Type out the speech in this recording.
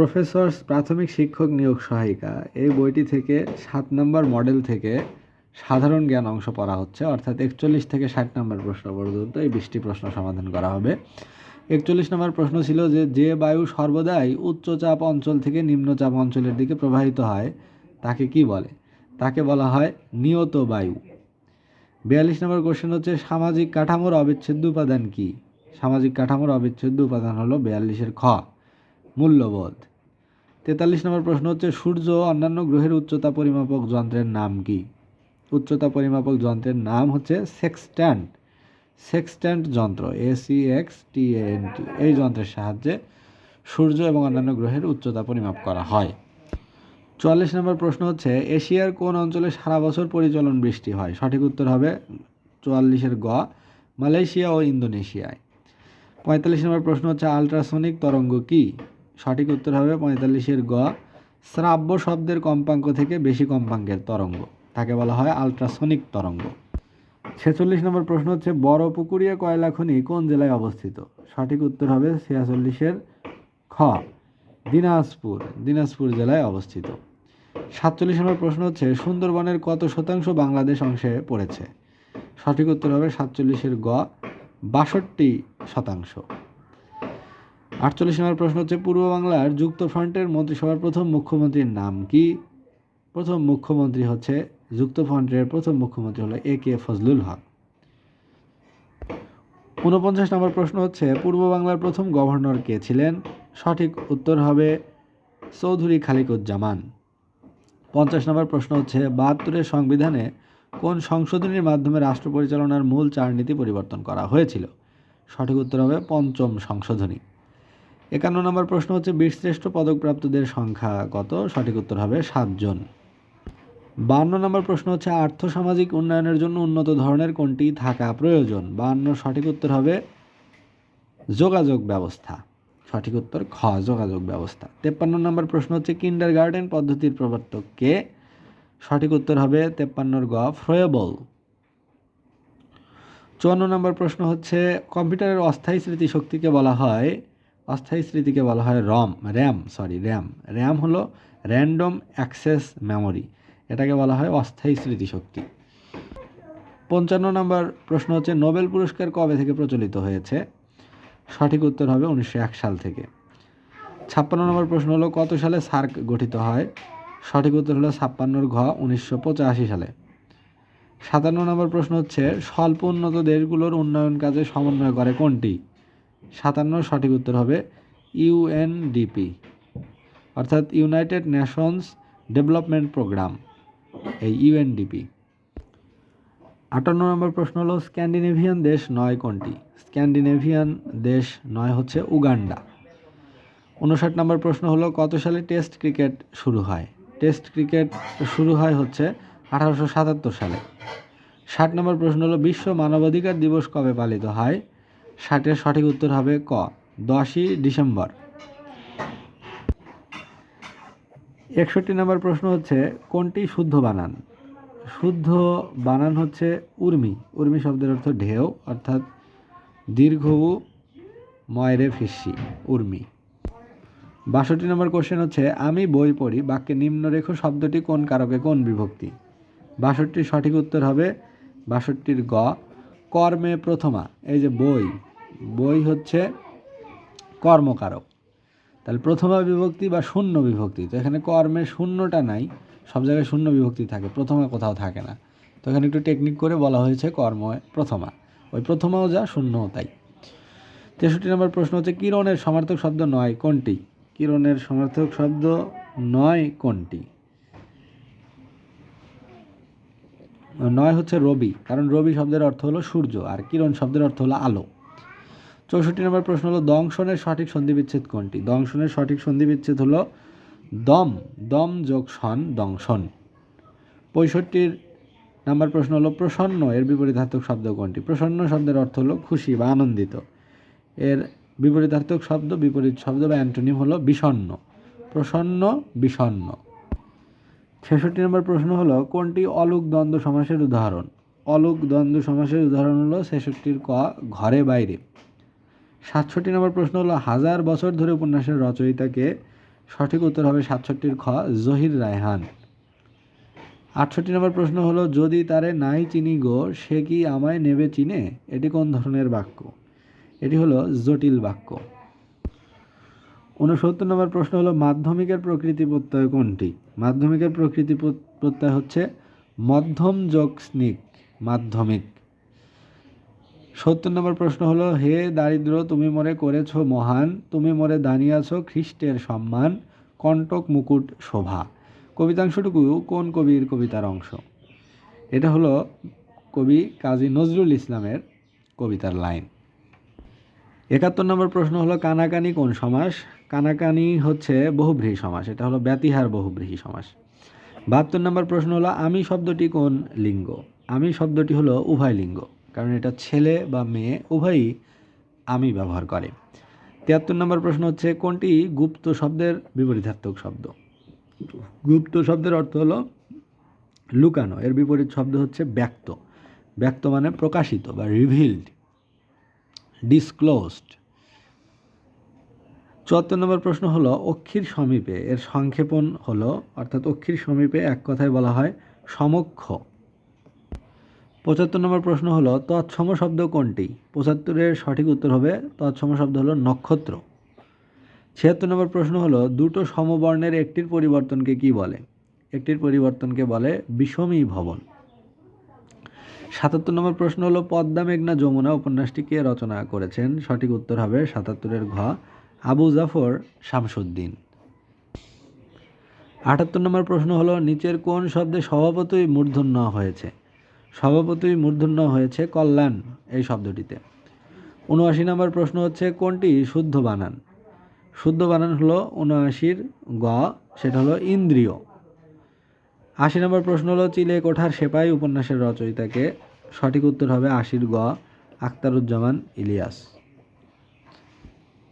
Professor's প্রাথমিক শিক্ষক নিয়োগ সহায়িকা। এই বইটি থেকে সাত নম্বর মডেল থেকে সাধারণ জ্ঞান অংশ পড়া হচ্ছে। অর্থাৎ একচল্লিশ থেকে ষাট নম্বর প্রশ্ন পর্যন্ত এই বিশটি প্রশ্ন সমাধান করা হবে। একচল্লিশ নম্বর প্রশ্ন ছিল যে যে বায়ু সর্বদাই উচ্চচাপ অঞ্চল থেকে নিম্নচাপ অঞ্চলের দিকে প্রবাহিত হয়, তাকে কি বলে? তাকে বলা হয় নিয়ত বায়ু। বিয়াল্লিশ নম্বর কোশ্চেন হচ্ছে, সামাজিক কাঠামোর অবিচ্ছেদ্য উপাদান কি? সামাজিক কাঠামোর অবিচ্ছেদ্য উপাদান হলো বিয়াল্লিশের খ, মূল্যবোধ। তেতাল্লিশ নম্বর প্রশ্ন হচ্ছে, সূর্য অন্যান্য গ্রহের উচ্চতা পরিমাপক যন্ত্রের নাম কি? উচ্চতা পরিমাপক যন্ত্রের নাম হচ্ছে সেক্সট্যান্ট। সেক্সট্যান্ট যন্ত্র AC X T N T এই যন্ত্রের সাহায্যে সূর্য এবং অন্যান্য গ্রহের উচ্চতা পরিমাপ করা হয়। চুয়াল্লিশ নম্বর প্রশ্ন হচ্ছে, এশিয়ার কোন অঞ্চলে সারা বছর পরিচলন বৃষ্টি হয়? সঠিক উত্তর হবে চুয়াল্লিশের গ, মালয়েশিয়া ও ইন্দোনেশিয়ায়। পঁয়তাল্লিশ নম্বর প্রশ্ন হচ্ছে, আল্ট্রাসনিক তরঙ্গ কি? সঠিক উত্তর হবে পঁয়তাল্লিশের গ। শ্রাব্য শব্দের কম্পাঙ্ক থেকে বেশি কম্পাঙ্কের তরঙ্গ। তাকে বলা হয় আল্ট্রাসনিক তরঙ্গ। ছেচল্লিশ নম্বর প্রশ্ন হচ্ছে, বড় পুকুরিয়া কয়লা খনি কোন জেলায় অবস্থিত? সঠিক উত্তর হবে ছিয়াচল্লিশের খ। দিনাজপুর দিনাজপুর জেলায় অবস্থিত। সাতচল্লিশ নম্বর প্রশ্ন হচ্ছে, সুন্দরবনের কত শতাংশ বাংলাদেশ অংশে পড়েছে? সঠিক উত্তর হবে সাতচল্লিশের গ, বাষট্টি শতাংশ। আটচল্লিশ নম্বর প্রশ্ন হচ্ছে, পূর্ব বাংলার যুক্ত ফ্রন্টের মন্ত্রিসভার প্রথম মুখ্যমন্ত্রীর নাম কি? প্রথম মুখ্যমন্ত্রী হচ্ছে যুক্ত ফ্রন্টের প্রথম মুখ্যমন্ত্রী হলো এ কে ফজলুল হক। ঊনপঞ্চাশ নম্বর প্রশ্ন হচ্ছে, পূর্ব বাংলার প্রথম গভর্নর কে ছিলেন? সঠিক উত্তর হবে চৌধুরী খালিকুজ্জামান। পঞ্চাশ নম্বর প্রশ্ন হচ্ছে, বাহাত্তরের সংবিধানে কোন সংশোধনীর মাধ্যমে রাষ্ট্র পরিচালনার মূল চারনীতি পরিবর্তন করা হয়েছিল? সঠিক উত্তর হবে পঞ্চম সংশোধনী। একান্ন নম্বর প্রশ্ন হচ্ছে, বীরশ্রেষ্ঠ পদকপ্রাপ্তদের সংখ্যা কত? সঠিক উত্তর হবে সাতজন। বান্ন নম্বর প্রশ্ন হচ্ছে, আর্থসামাজিক উন্নয়নের জন্য উন্নত ধরনের কোনটি থাকা প্রয়োজন? বান্ন, সঠিক উত্তর হবে যোগাযোগ ব্যবস্থা। সঠিক উত্তর খ, যোগাযোগ ব্যবস্থা। তেপ্পান্ন নম্বর প্রশ্ন হচ্ছে কিন্ডার গার্ডেন পদ্ধতির প্রবর্তক কে? সঠিক উত্তর হবে তেপ্পান্নর গ, ফ্রয়েবল। চুয়ান্ন নম্বর প্রশ্ন হচ্ছে, কম্পিউটারের অস্থায়ী স্মৃতিশক্তিকে বলা হয় অস্থায়ী স্মৃতিকে বলা হয় ROM, RAM sorry RAM. RAM হলো র্যান্ডম অ্যাক্সেস মেমোরি এটাকে বলা হয় অস্থায়ী স্মৃতিশক্তি। পঞ্চান্ন নম্বর প্রশ্ন হচ্ছে, নোবেল পুরস্কার কবে থেকে প্রচলিত হয়েছে? সঠিক উত্তর হবে উনিশশো এক সাল থেকে। ছাপ্পান্ন নম্বর প্রশ্ন হলো, কত সালে সার্ক গঠিত হয়? সঠিক উত্তর হলো ছাপ্পান্নর ঘ, উনিশশো পঁচাশি সালে। সাতান্ন নম্বর প্রশ্ন হচ্ছে, স্বল্প উন্নত দেশগুলোর উন্নয়ন কাজে সমন্বয় করে কোনটি? সাতান্ন সঠিক উত্তর হবে ইউএনডিপি অর্থাৎ ইউনাইটেড নেশনস ডেভেলপমেন্ট প্রোগ্রাম এই ইউএনডিপি আটান্ন নম্বর প্রশ্ন হলো, স্ক্যান্ডিনেভিয়ান দেশ নয় কোনটি? স্ক্যান্ডিনেভিয়ান দেশ নয় হচ্ছে উগান্ডা। উনষাট নম্বর প্রশ্ন হলো, কত সালে টেস্ট ক্রিকেট শুরু হয়? টেস্ট ক্রিকেট শুরু হয় হচ্ছে আঠারোশো সাতাত্তর সালে। ষাট নম্বর প্রশ্ন হলো, বিশ্ব মানবাধিকার দিবস কবে পালিত হয়? ষাটের সঠিক উত্তর হবে ক, দশই ডিসেম্বর। একষট্টি নম্বর প্রশ্ন হচ্ছে, কোনটি শুদ্ধ বানান? শুদ্ধ বানান হচ্ছে উর্মি। উর্মি শব্দের অর্থ ঢেউ, অর্থাৎ দীর্ঘ ময়রে ফিসি, উর্মি। বাষট্টি নম্বর কোশ্চেন হচ্ছে, আমি বই পড়ি, বাক্যে নিম্নরেখ শব্দটি কোন কারকে কোন বিভক্তি? বাষট্টির সঠিক উত্তর হবে বাষট্টির গ, কর্মে প্রথমা, এই যে বই। বই হচ্ছে কর্মকারক। তাহলে প্রথমা বিভক্তি বা শূন্য বিভক্তি, তো এখানে কর্মে শূন্যটা নাই, সব জায়গায় শূন্য বিভক্তি থাকে, প্রথমা কোথাও থাকে না। তো এখানে একটু টেকনিক করে বলা হয়েছে কর্ম প্রথমা, ওই প্রথমাও যা, শূন্যও তাই। তেষট্টি নম্বর প্রশ্ন হচ্ছে, কিরণের সমার্থক শব্দ নয়, কোনটি? কিরণের সমার্থক শব্দ নয়, কোনটি? নয় হচ্ছে রবি, কারণ রবি শব্দের অর্থ হলো সূর্য, আর কিরণ শব্দের অর্থ হলো আলো। চৌষট্টি নম্বর প্রশ্ন হলো, দংশনের সঠিক সন্ধিবিচ্ছেদ কোনটি? দংশনের সঠিক সন্ধি বিচ্ছেদ হলো, দম দম যোগ সন, দংশন। পঁয়ষট্টির নাম্বার প্রশ্ন হলো, প্রসন্ন, এর বিপরীতার্থক শব্দ কোনটি? প্রসন্ন শব্দের অর্থ হলো খুশি বা আনন্দিত। এর বিপরীতার্থক শব্দ, বিপরীত শব্দ বা অ্যান্টোনিম হলো বিষণ্ণ প্রসন্ন বিষণ্ণ ছেষট্টি নম্বর প্রশ্ন হলো, কোনটি অলোক দ্বন্দ্ব সমাসের উদাহরণ? অলোক দ্বন্দ্ব সমাসের উদাহরণ হলো, ছেষট্টির ক, ঘরে বাইরে। সাতষট্টি নম্বর প্রশ্ন হলো, হাজার বছর ধরে উপন্যাসের রচয়িতাকে সঠিক উত্তর হবে সাতষট্টির খ, জহির রায়হান। আটষট্টি নম্বর প্রশ্ন হলো, যদি তারে নাই চিনি গো, সে কি আমায় নেবে চিনে? এটি কোন ধরনের বাক্য? এটি হলো জটিল বাক্য। উনসত্তর নম্বর প্রশ্ন হলো, মাধ্যমিকের প্রকৃতি প্রত্যয় কোনটি? মাধ্যমিকের প্রকৃতি প্রত্যয় হচ্ছে মধ্যম যোগ স্নিক মাধ্যমিক। সত্তর নম্বর প্রশ্ন হলো, হে দারিদ্র, তুমি মরে করেছ মহান, তুমি মরে দাঁড়িয়েছ খ্রিস্টের সম্মান, কণ্টক মুকুট শোভা। কবিতাংশটুকু কোন কবির কবিতার অংশ? এটা হলো কবি কাজী নজরুল ইসলামের কবিতার লাইন। একাত্তর নম্বর প্রশ্ন হলো, কানাকানি কোন সমাস? কানাকানি হচ্ছে বহুব্রীহি সমাস, এটা হলো ব্যতিহার বহুব্রীহি সমাস। বাহাত্তর নম্বর প্রশ্ন হলো, আমি শব্দটি কোন লিঙ্গ? আমি শব্দটি হলো উভয় লিঙ্গ। কারণ এটা ছেলে বা মেয়ে, উভয়ই আমি ব্যবহার করে। তিয়াত্তর নম্বর প্রশ্ন হচ্ছে, কোনটি গুপ্ত শব্দের বিপরীতার্থক শব্দ? গুপ্ত শব্দের অর্থ হলো লুকানো। এর বিপরীত শব্দ হচ্ছে ব্যক্ত। ব্যক্ত মানে প্রকাশিত বা রিভিলড ডিসক্লোজড চুয়াত্তর নম্বর প্রশ্ন হলো, অক্ষীর সমীপে, এর সংক্ষেপণ হলো, অর্থাৎ অক্ষীর সমীপে এক কথায় বলা হয় সমক্ষ। পঁচাত্তর নম্বর প্রশ্ন হলো, তৎসম শব্দ কোনটি? পঁচাত্তরের সঠিক উত্তর হবে, তৎসম শব্দ হলো নক্ষত্র। ছিয়াত্তর নম্বর প্রশ্ন হলো, দুটো সমবর্ণের একটির পরিবর্তনকে কি বলে? একটির পরিবর্তনকে বলে বিষমী ভবন। সাতাত্তর নম্বর প্রশ্ন হলো, পদ্মা মেঘনা যমুনা উপন্যাসটি কে রচনা করেছেন? সঠিক উত্তর হবে সাতাত্তরের ঘ, আবু জাফর শামসুদ্দিন। আটাত্তর নম্বর প্রশ্ন হলো, নিচের কোন শব্দে স্বভাবতই মূর্ধন্য হয়েছে? স্বভাবতই মূর্ধন্য হয়েছে কল্যাণ এই শব্দটিতে। উনআশি নম্বর প্রশ্ন হচ্ছে, কোনটি শুদ্ধ বানান? শুদ্ধ বানান হলো উনআশির গ, সেটা হলো ইন্দ্রিয়। আশি নম্বর প্রশ্ন হলো, চিলে কোঠার সেপাই উপন্যাসের রচয়িতাকে সঠিক উত্তর হবে আশির গ, আখতারুজ্জামান ইলিয়াস।